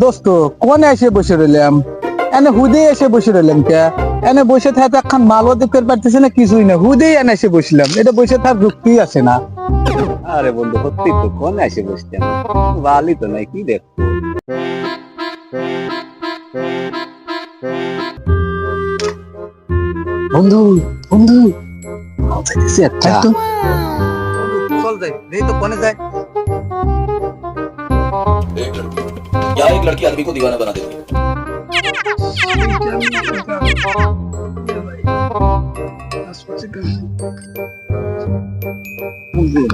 দোস্ত কোনে এসে বসে রইলাম? এনে হুদে এসে বসে রইলাম কে? এনে বসে থাকতে একখান মালও দেখতে পারতেছে না কিছুই না। হুদেই এনে এসে বসলাম। এটা বসে থাকার যুক্তি আছে না। আরে বন্ধু সত্যি তো কোন এসে বসছেন? ভালোই তো নাই কি দেখ বন্ধু বন্ধু। একটু চল যাই তো কোনে যায়? एक लड़की या एक लड़की आदमी को दीवाना बना देती है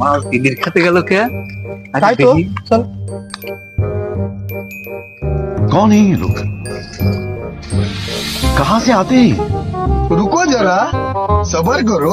মাল তিনের খেতে গেল কে আরে তাই তো দেখি। চল कौन है ये लोग कहां से आते हैं रुको जरा सबर करो